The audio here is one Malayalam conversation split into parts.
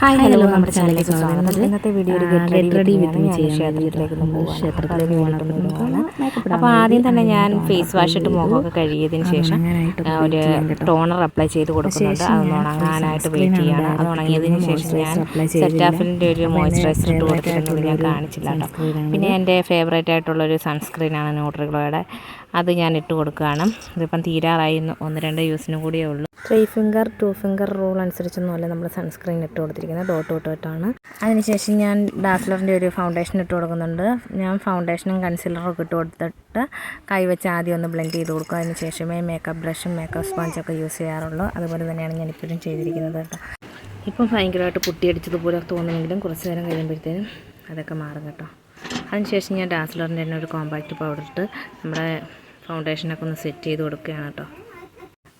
ഹായ് ഹലോ നമ്മുടെ ചാനലിലേക്ക് സ്വാഗതം. ഇന്നത്തെ വീഡിയോ ഗെറ്റ് ചെയ്യാൻ ചെയ്യാൻ ക്ഷേത്രത്തിലേക്ക് അപ്പോൾ പോകണം ആദ്യം തന്നെ ഞാൻ ഫേസ് വാഷ് ഇട്ട് മുഖമൊക്കെ കഴുകിയതിന് ശേഷം ഒരു ടോണർ അപ്ലൈ ചെയ്ത് കൊടുക്കുന്നുണ്ട്. അത് അതൊന്ന് ഉണങ്ങാനായിട്ട് വെയിറ്റ് ചെയ്യാണ്. അത് ഉണങ്ങിയതിന് ശേഷം ഞാൻ സെറ്റാഫിന്റെ ഒരു മോയ്സ്ചറൈസർ ഇട്ട് കൊടുത്തിരുന്നത് ഞാൻ കാണിച്ചില്ല കേട്ടോ. പിന്നെ എന്റെ ഫേവറേറ്റ് ആയിട്ടുള്ളൊരു സൺസ്ക്രീനാണ് ന്യൂട്രിഗ്ലോയുടെ അത് ഞാൻ ഇട്ട് കൊടുക്കുകയാണ്. ഇതിപ്പം തീരാറായി. ഒന്ന് രണ്ട് യൂസിനും കൂടിയേ ഉള്ളൂ. Three finger two finger rule അനുസരിച്ചൊന്നുമല്ല നമ്മൾ സൺസ്ക്രീൻ ഇട്ട് കൊടുത്തിരിക്കുന്നത്. ഡോട്ട് ഡോട്ട് ഇട്ടാണ് അതിനുശേഷം ഞാൻ ഡാസ്ലറിന്റെ ഒരു ഫൗണ്ടേഷൻ ഇട്ട് കൊടുക്കുന്നുണ്ട്. ഞാൻ ഫൗണ്ടേഷനും കൺസീലറും ഒക്കെ ഇട്ട് കൊടുത്തിട്ട് കൈ വെച്ച് ആദ്യം ഒന്ന് ബ്ലെൻഡ് ചെയ്ത് കൊടുക്കും. അതിന് ശേഷമേ മേക്കപ്പ് ബ്രഷും മേക്കപ്പ് സ്പോഞ്ചൊക്കെ യൂസ് ചെയ്യാറുള്ളൂ. അതുപോലെ തന്നെയാണ് ഞാൻ ഇപ്പോഴും ചെയ്തിരിക്കുന്നത് കേട്ടോ. ഇപ്പം ഭയങ്കരമായിട്ട് പൊട്ടിയടിച്ചതുപോലെ തോന്നുമെങ്കിലും കുറച്ച് നേരം കഴിയുമ്പോഴത്തേനും അതൊക്കെ മാറും കേട്ടോ. അതിനുശേഷം ഞാൻ ഡാസ്ലറിന്റെ തന്നെ ഒരു കോമ്പാക്റ്റ് പൗഡർ ഇട്ട് നമ്മുടെ ഫൗണ്ടേഷനൊക്കെ ഒന്ന് സെറ്റ് ചെയ്ത് കൊടുക്കുകയാണ് കേട്ടോ.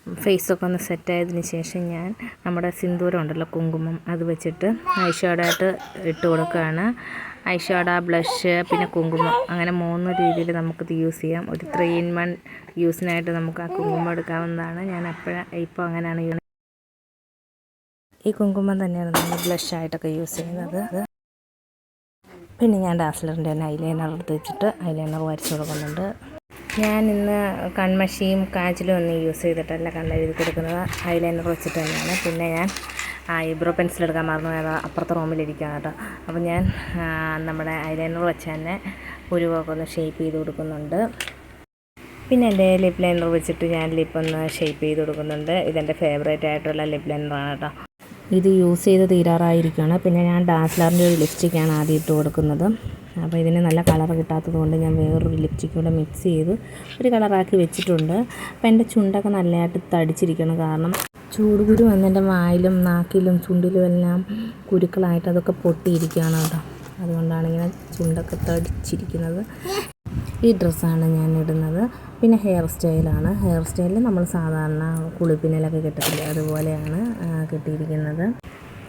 ഫേസൊക്കെ ഒന്ന് സെറ്റായതിന് ശേഷം ഞാൻ നമ്മുടെ സിന്ദൂരം ഉണ്ടല്ലോ കുങ്കുമം അത് വെച്ചിട്ട് ഐഷോഡായിട്ട് ഇട്ട് കൊടുക്കുകയാണ്. ഐഷോഡ ബ്ലഷ് പിന്നെ കുങ്കുമം. അങ്ങനെ മൂന്ന് രീതിയിൽ നമുക്കിത് യൂസ് ചെയ്യാം. ഒരു ത്രീ ഇൻ വൺ യൂസിനായിട്ട് നമുക്ക് ആ കുങ്കുമം എടുക്കാവുന്നതാണ്. ഞാൻ അപ്പോഴാണ് ഇപ്പോൾ അങ്ങനെയാണ് യൂസ് ഈ കുങ്കുമം തന്നെയാണ് നമ്മൾ ബ്ലഷായിട്ടൊക്കെ യൂസ് ചെയ്യുന്നത്. പിന്നെ ഞാൻ ഡാസ്ലറിന്റെ തന്നെ ഐലൈനർ എടുത്ത് വെച്ചിട്ട് ഐലൈനർ വരച്ച് കൊടുക്കുന്നുണ്ട്. ഞാൻ ഇന്ന് കൺമഷിയും കാച്ചിലും ഒന്നും യൂസ് ചെയ്തിട്ടല്ല കണ്ണെഴുതി കൊടുക്കുന്നത്. ഐലൈനർ വെച്ചിട്ട് തന്നെയാണ്. പിന്നെ ഞാൻ ഐബ്രോ പെൻസിൽ എടുക്കാൻ മറന്നു പോയത്. അപ്പുറത്തെ റൂമിലിരിക്കുകയാണ് കേട്ടോ. അപ്പോൾ ഞാൻ നമ്മുടെ ഐലൈനർ വെച്ച് തന്നെ ഉരുവൊക്കെ ഒന്ന് ഷേപ്പ് ചെയ്ത് കൊടുക്കുന്നുണ്ട്. പിന്നെ എന്റെ ലിപ് ലൈനർ വെച്ചിട്ട് ഞാൻ ലിപ്പ് ഒന്ന് ഷേപ്പ് ചെയ്ത് കൊടുക്കുന്നുണ്ട്. ഇതെന്റെ ഫേവറേറ്റ് ആയിട്ടുള്ള ലിപ് ലൈനറാണ് കേട്ടോ. ഇത് യൂസ് ചെയ്ത് തീരാറായിരിക്കുകയാണ്. പിന്നെ ഞാൻ ഡാസ്ലറിന്റെ ഒരു ലിപ്സ്റ്റിക്കാണ് ആദ്യം ഇട്ട് കൊടുക്കുന്നത്. അപ്പോൾ ഇതിന് നല്ല കളർ കിട്ടാത്തത് കൊണ്ട് ഞാൻ വേറൊരു ലിപ്സ്റ്റിക് കൂടെ മിക്സ് ചെയ്ത് ഒരു കളറാക്കി വെച്ചിട്ടുണ്ട്. അപ്പോൾ എന്റെ ചുണ്ടൊക്കെ നല്ലതായിട്ട് തടിച്ചിരിക്കണം കാരണം ചൂടുകുരു വന്ന് എന്റെ വായിലും നാക്കിലും ചുണ്ടിലും എല്ലാം കുരുക്കളായിട്ട് അതൊക്കെ പൊട്ടിയിരിക്കുകയാണ് കേട്ടോ. അതുകൊണ്ടാണ് ഇങ്ങനെ ചുണ്ടൊക്കെ തടിച്ചിരിക്കുന്നത്. ഈ ഡ്രസ്സാണ് ഞാൻ ഇടുന്നത്. പിന്നെ ഹെയർ സ്റ്റൈലാണ് ഹെയർ സ്റ്റൈലിൽ നമ്മൾ സാധാരണ കുളിപ്പിന്നലൊക്കെ കിട്ടത്തില്ല? അതുപോലെയാണ് കിട്ടിയിരിക്കുന്നത്.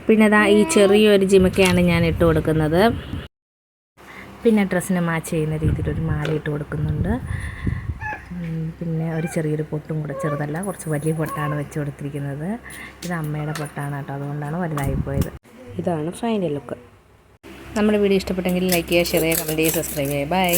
പിന്നെ അതാ ഈ ചെറിയൊരു ജിമക്കയാണ് ഞാൻ ഇട്ട് കൊടുക്കുന്നത്. പിന്നെ ഡ്രസ്സിന് മാച്ച് ചെയ്യുന്ന രീതിയിൽ ഒരു മാല ഇട്ട് കൊടുക്കുന്നുണ്ട് പിന്നെ ഒരു ചെറിയൊരു പൊട്ടും കൂടെ ചെറുതല്ല കുറച്ച് വലിയ പൊട്ടാണ് വെച്ച് കൊടുത്തിരിക്കുന്നത്. ഇത് അമ്മയുടെ പൊട്ടാണ് കേട്ടോ അതുകൊണ്ടാണ് വലുതായി പോയത്. ഇതാണ് ഫൈനൽ ലുക്ക് നമ്മുടെ വീഡിയോ ഇഷ്ടപ്പെട്ടെങ്കിൽ ലൈക്ക് ചെയ്യുക ഷെയർ ചെയ്യുക കമന്റ് ചെയ്യുക സബ്സ്ക്രൈബ് ചെയ്യുക. ബൈ